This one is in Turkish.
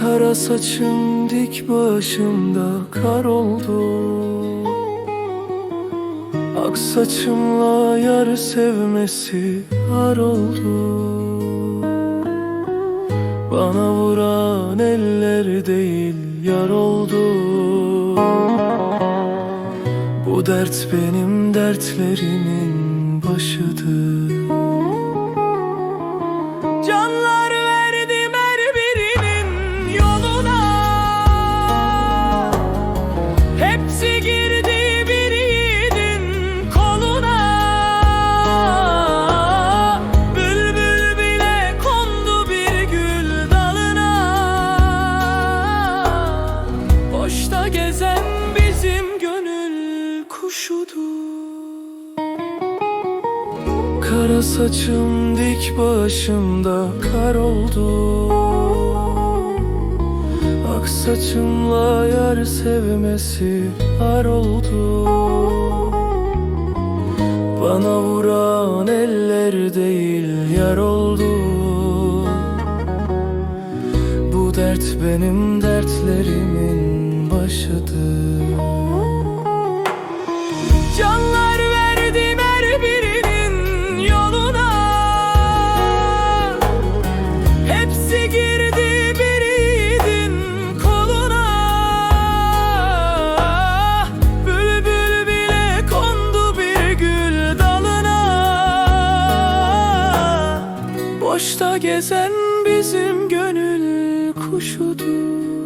Kara saçım dik başımda kar oldu. Ak saçımla yar sevmesi har oldu. Bana vuran eller değil yar oldu. Bu dert benim dertlerimin başıdır Kara saçım dik başımda kar oldu. Ak saçımla yar sevmesi har oldu. Bana vuran eller değil yar oldu. Bu dert benim dertlerimin Boşta gezen bizim gönül kuşudur